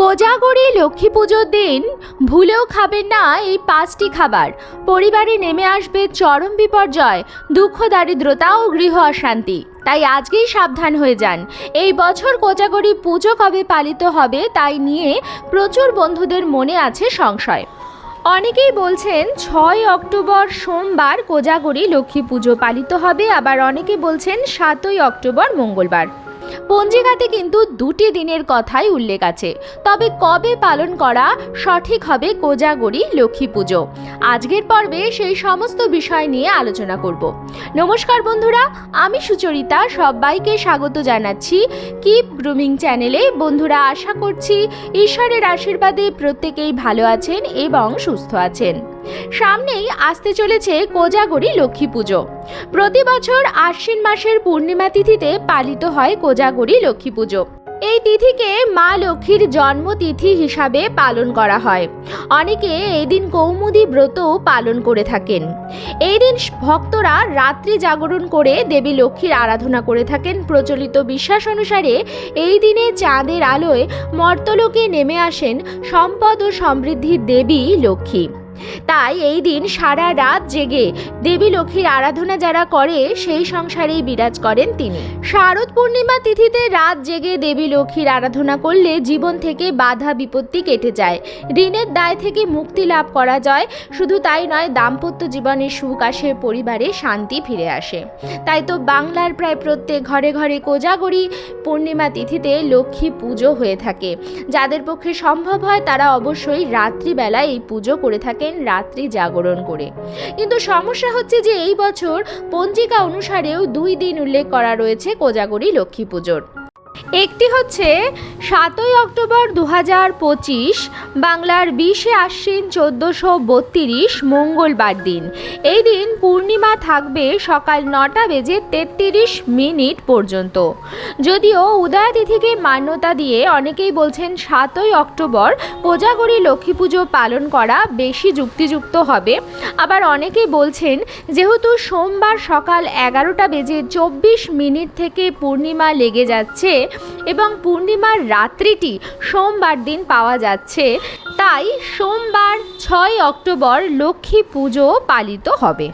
কোজাগরি লক্ষ্মী পুজোর দিন ভুলেও খাবেন না এই পাঁচটি খাবার। পরিবারে নেমে আসবে চরম বিপর্যয়, দুঃখ, দারিদ্রতা ও গৃহ অশান্তি। তাই আজকেই সাবধান হয়ে যান। এই বছর কোজাগরি পুজো কবে পালিত হবে তাই নিয়ে প্রচুর বন্ধুদের মনে আছে সংশয়। অনেকেই বলছেন ছয় অক্টোবর সোমবার কোজাগরি লক্ষ্মী পুজো পালিত হবে, আবার অনেকে বলছেন সাতই অক্টোবর মঙ্গলবার। পঞ্জিকাতে কিন্তু দুটি দিনের কথাই উল্লেখ আছে। তবে কবে পালন করা সঠিক হবে কোজাগরি লক্ষ্মী পুজো? আজকের পর্বে সেই সমস্ত বিষয় নিয়ে আলোচনা করব। নমস্কার বন্ধুরা, আমি সুচরিতা, সবাইকে স্বাগত জানাচ্ছি কিপ গ্রুমিং চ্যানেলে বন্ধুরা, আশা করছি ঈশ্বরের আশীর্বাদে প্রত্যেকেই ভালো আছেন এবং সুস্থ আছেন। সামনেই আসতে চলেছে কোজাগরি লক্ষ্মী পুজো। প্রতি বছর আশ্বিন মাসের পূর্ণিমা তিথিতে পালিত হয় কোজাগরি লক্ষ্মী পুজো। এই তিথিকে মা লক্ষ্মীর জন্মতিথি হিসাবে পালন করা হয়। অনেকে এই দিন কৌমুদী ব্রতও পালন করে থাকেন। এই দিন ভক্তরা রাত্রি জাগরণ করে দেবী লক্ষ্মীর আরাধনা করে থাকেন। প্রচলিত বিশ্বাস অনুসারে এই দিনে চাঁদের আলোয় মর্তলোকে নেমে আসেন সম্পদ ও সমৃদ্ধির দেবী লক্ষ্মী। তাই এই দিন সারা রাত জেগে দেবী লক্ষ্মীর আরাধনা যারা করে, সেই সংসারেই বিরাজ করেন তিনি। শারদ পূর্ণিমা তিথিতে রাত জেগে দেবী লক্ষ্মীর আরাধনা করলে জীবন থেকে বাধা বিপত্তি কেটে যায়। ঋণের দায় থেকে মুক্তি লাভ করা যায়। শুধু তাই নয়, দাম্পত্য জীবনে সুখ আসে, পরিবারে শান্তি ফিরে আসে। তাই তো বাংলার প্রায় প্রত্যেক ঘরে ঘরে কোজাগরি পূর্ণিমা তিথিতে লক্ষ্মী পুজো হয়ে থাকে। যাদের পক্ষে সম্ভব হয়, তারা অবশ্যই রাত্রিবেলা এই পুজো করে থাকেন রাত্রি জাগরণ করে। কিন্তু সমস্যা হচ্ছে যে, এই বছর পঞ্জিকা অনুসারেও দুই দিন উল্লেখ করা রয়েছে কোজাগরি লক্ষ্মী পুজোর। একটি হচ্ছে সাতই অক্টোবর দু হাজার পঁচিশ, বাংলার বিশে আশ্বিন চোদ্দোশো বত্রিশ, মঙ্গলবার দিন। এই দিন পূর্ণিমা থাকবে সকাল নটা বেজে তেত্রিশ মিনিট পর্যন্ত। যদিও উদয়া তিথিকে মান্যতা দিয়ে অনেকেই বলছেন সাতই অক্টোবর কোজাগরি লক্ষ্মী পুজো পালন করা বেশি যুক্তিযুক্ত হবে। আবার অনেকে বলছেন যেহেতু সোমবার সকাল এগারোটা বেজে চব্বিশ মিনিট থেকে পূর্ণিমা লেগে যাচ্ছে এবং পূর্ণিমার রাত্রিটি সোমবার দিন পাওয়া যাচ্ছে। তাই সোমবার ছয় অক্টোবর লক্ষ্মী পুজো পালিত হবে।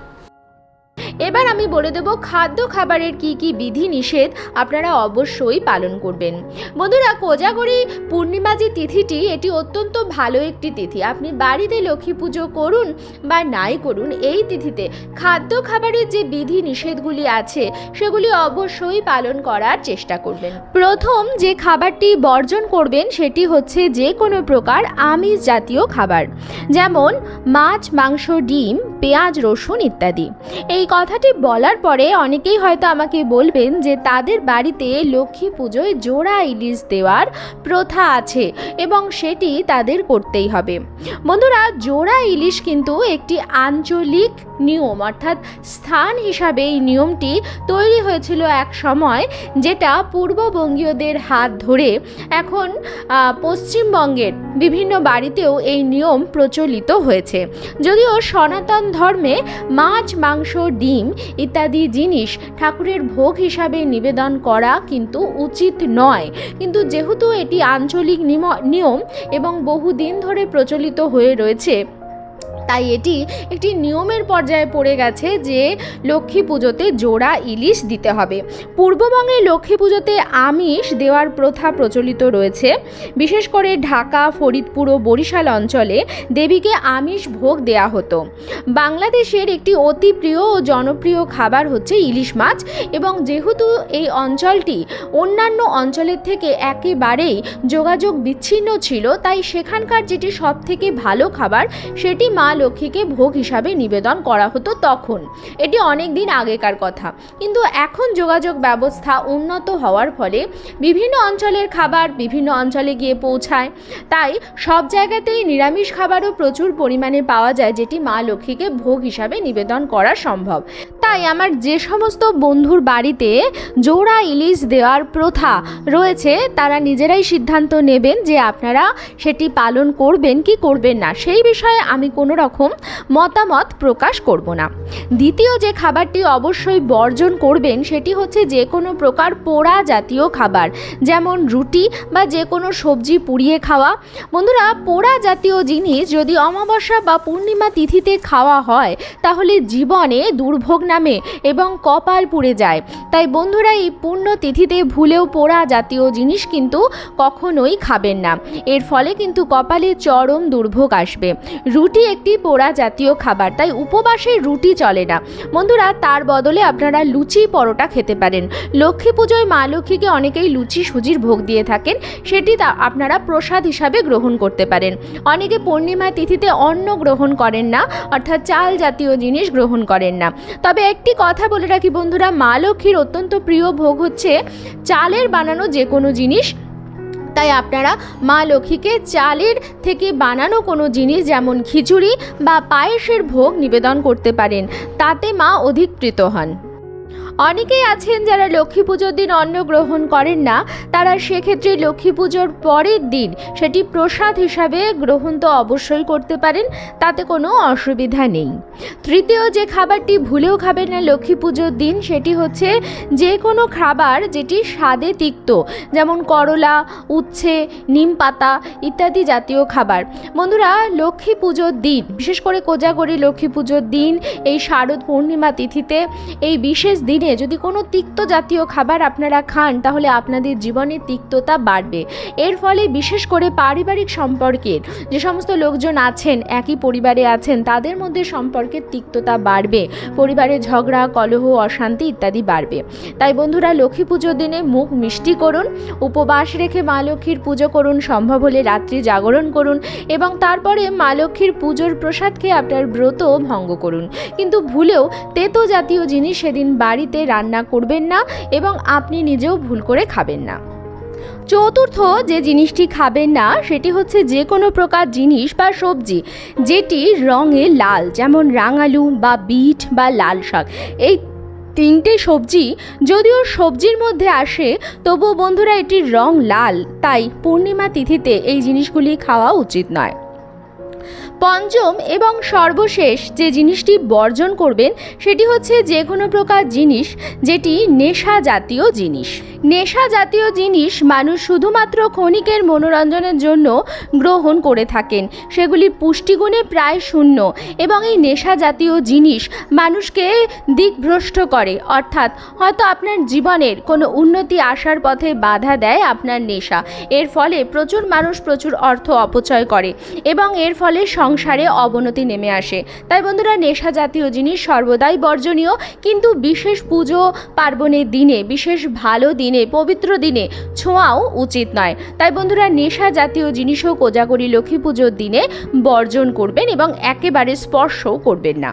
এবার আমি বলে দেব খাদ্য খাবারের কি কি বিধি নিষেধ আপনারা অবশ্যই পালন করবেন। বন্ধুরা, কোজাগরি পূর্ণিমা যে তিথিটি, এটি অত্যন্ত ভালো একটি তিথি। আপনি বাড়িতে লক্ষ্মী পুজো করুন বা নাই করুন, এই তিথিতে খাদ্য খাবারের যে বিধি নিষেধগুলি আছে, সেগুলি অবশ্যই পালন করার চেষ্টা করবেন। প্রথম যে খাবারটি বর্জন করবেন, সেটি হচ্ছে যে কোনো প্রকার আমিষ জাতীয় খাবার, যেমন মাছ, মাংস, ডিম, পেঁয়াজ, রসুন ইত্যাদি। এই কথাটি বলার পরে অনেকেই হয়তো আমাকে বলবেন যে তাদের বাড়িতে লক্ষ্মী পুজোয় জোড়া ইলিশ দেওয়ার প্রথা আছে এবং সেটি তাদের করতেই হবে। বন্ধুরা, জোড়া ইলিশ কিন্তু একটি আঞ্চলিক নিয়ম, অর্থাৎ স্থান হিসাবে এই নিয়মটি তৈরি হয়েছিল এক সময় যেটা পূর্ববঙ্গীয়দের হাত ধরে এখন পশ্চিমবঙ্গের বিভিন্ন বাড়িতেও এই নিয়ম প্রচলিত হয়েছে। যদিও সনাতন ধর্মে মাছ, মাংস, ডিম ইত্যাদি জিনিস ঠাকুরের ভোগ হিসাবে নিবেদন করা কিন্তু উচিত নয়। কিন্তু যেহেতু এটি আঞ্চলিক নিয়ম এবং বহুদিন ধরে প্রচলিত হয়ে রয়েছে তাই এটি একটি নিয়মের পর্যায়ে পড়ে গেছে যে লক্ষ্মী পুজোতে জোড়া ইলিশ দিতে হবে। পূর্ববঙ্গে লক্ষ্মী পুজোতে আমিষ দেওয়ার প্রথা প্রচলিত রয়েছে। বিশেষ করে ঢাকা, ফরিদপুর ও বরিশাল অঞ্চলে দেবীকে আমিষ ভোগ দেয়া হতো। বাংলাদেশের একটি অতি প্রিয় ও জনপ্রিয় খাবার হচ্ছে ইলিশ মাছ এবং যেহেতু এই অঞ্চলটি অন্যান্য অঞ্চলের থেকে একেবারেই যোগাযোগ বিচ্ছিন্ন ছিল, তাই সেখানকার যেটি সব থেকে ভালো খাবার সেটি মা লক্ষ্মীকে ভোগ হিসাবে নিবেদন করা হতো তখন। এটি অনেক দিন আগেকার কথা। কিন্তু এখন যোগাযোগ ব্যবস্থা উন্নত হওয়ার ফলে বিভিন্ন অঞ্চলের খাবার বিভিন্ন অঞ্চলে গিয়ে পৌঁছায়। তাই সব জায়গাতেই নিরামিষ খাবারও প্রচুর পরিমাণে পাওয়া যায়, যেটি মা লক্ষ্মীকে ভোগ হিসাবে নিবেদন করা সম্ভব। তাই আমার যে সমস্ত বন্ধুর বাড়িতে জোড়া ইলিশ দেওয়ার প্রথা রয়েছে, তারা নিজেরাই সিদ্ধান্ত নেবেন যে আপনারা সেটি পালন করবেন কি করবেন না। সেই বিষয়ে আমি কোনো রকম মতামত প্রকাশ করব না। দ্বিতীয় যে খাবারটি অবশ্যই বর্জন করবেন, সেটি হচ্ছে যে কোনো প্রকার পোড়া জাতীয় খাবার, যেমন রুটি বা যে কোনো সবজি পুড়িয়ে খাওয়া। বন্ধুরা, পোড়া জাতীয় জিনিস যদি অমাবস্যা বা পূর্ণিমা তিথিতে খাওয়া হয়, তাহলে জীবনে দুর্ভোগ নামে এবং কপাল পুড়ে যায়। তাই বন্ধুরা এই তিথিতে ভুলেও পোড়া জাতীয় জিনিস কিন্তু কখনোই খাবেন না। এর ফলে কিন্তু কপালে চরম দুর্ভোগ আসবে। রুটি একটি পোড়া জাতীয় খাবার, তাই উপবাসে রুটি চলে না। বন্ধুরা, তার বদলে আপনারা লুচি পরোটা খেতে পারেন। লক্ষ্মী পুজোয় মা লক্ষ্মীকে অনেকেই লুচি সুজির ভোগ দিয়ে থাকেন। সেটি তা আপনারা প্রসাদ হিসাবে গ্রহণ করতে পারেন। অনেকে পূর্ণিমা তিথিতে অন্ন গ্রহণ করেন না, অর্থাৎ চাল জাতীয় জিনিস গ্রহণ করেন না। তবে একটি কথা বলে রাখি বন্ধুরা, মা লক্ষ্মীর অত্যন্ত প্রিয় ভোগ হচ্ছে চালের বানানো যে কোনো জিনিস। তাই আপনারা মা লক্ষ্মীকে চালের থেকে বানানো কোনো জিনিস, যেমন খিচুড়ি বা পায়েসের ভোগ নিবেদন করতে পারেন। তাতে মা অধিকৃত হন। অনেকেই আছেন যারা লক্ষ্মী পুজোর দিন অন্ন গ্রহণ করেন না, তারা সেক্ষেত্রে লক্ষ্মী পুজোর পরের দিন সেটি প্রসাদ হিসাবে গ্রহণ তো অবশ্যই করতে পারেন, তাতে কোনো অসুবিধা নেই। তৃতীয় যে খাবারটি ভুলেও খাবেন না লক্ষ্মী পুজোর দিন, সেটি হচ্ছে যে কোনো খাবার যেটি স্বাদে তিক্ত, যেমন করলা, উচ্ছে, নিম পাতা ইত্যাদি জাতীয় খাবার। বন্ধুরা, লক্ষ্মী পুজোর দিন, বিশেষ করে কোজাগরি লক্ষ্মী পুজোর দিন, এই শারদ পূর্ণিমা তিথিতে এই বিশেষ দিনে যদি কোনো তিক্ত জাতীয় খাবার আপনারা খান, তাহলে আপনাদের জীবনে তিক্ততা বাড়বে। এর ফলে বিশেষ করে পারিবারিক সম্পর্কের যে সমস্ত লোকজন আছেন, একই পরিবারে আছেন, তাদের মধ্যে সম্পর্কের তিক্ততা বাড়বে। পরিবারে ঝগড়া, কলহ, অশান্তি ইত্যাদি বাড়বে। তাই বন্ধুরা, লক্ষ্মী পুজোর দিনে মুখ মিষ্টি করুন, উপবাস রেখে মা লক্ষ্মীর পুজো করুন, সম্ভব হলে রাত্রি জাগরণ করুন এবং তারপরে মা লক্ষ্মীর পুজোর প্রসাদ খেয়ে আপনার ব্রত ভঙ্গ করুন। কিন্তু ভুলেও তেতো জাতীয় জিনিস সেদিন বাড়িতে রান্না করবেন না এবং আপনি নিজেও ভুল করে খাবেন না। চতুর্থ যে জিনিসটি খাবেন না, সেটি হচ্ছে যে কোনো প্রকার জিনিস বা সবজি, যেটি রঙে লাল, যেমন রাঙালু বা বিট বা লাল শাক। এই তিনটে সবজি যদিও সবজির মধ্যে আসে, তবুও বন্ধুরা এটির রং লাল, তাই পূর্ণিমা তিথিতে এই জিনিসগুলি খাওয়া উচিত নয়। পঞ্চম এবং সর্বশেষ যে জিনিসটি বর্জন করবেন, সেটি হচ্ছে যে কোনো প্রকার জিনিস যেটি নেশা জাতীয় জিনিস। নেশা জাতীয় জিনিস মানুষ শুধুমাত্র ক্ষণিকের মনোরঞ্জনের জন্য গ্রহণ করে থাকেন। সেগুলি পুষ্টিগুণে প্রায় শূন্য এবং এই নেশা জাতীয় জিনিস মানুষকে দিকভ্রষ্ট করে। অর্থাৎ হয়তো আপনার জীবনের কোনো উন্নতি আসার পথে বাধা দেয় আপনার নেশা। এর ফলে প্রচুর মানুষ প্রচুর অর্থ অপচয় করে এবং এর ফলে সংসারে অবনতি নেমে আসে। তাই বন্ধুরা, নেশা জাতীয় জিনিস সর্বদাই বর্জনীয়, কিন্তু বিশেষ পুজো পার্বণের দিনে, বিশেষ ভালো দিনে, পবিত্র দিনে ছোঁয়াও উচিত নয়। তাই বন্ধুরা, নেশা জাতীয় জিনিসও কোজাগরি লক্ষ্মী পুজোর দিনে বর্জন করবেন এবং একেবারে স্পর্শও করবেন না।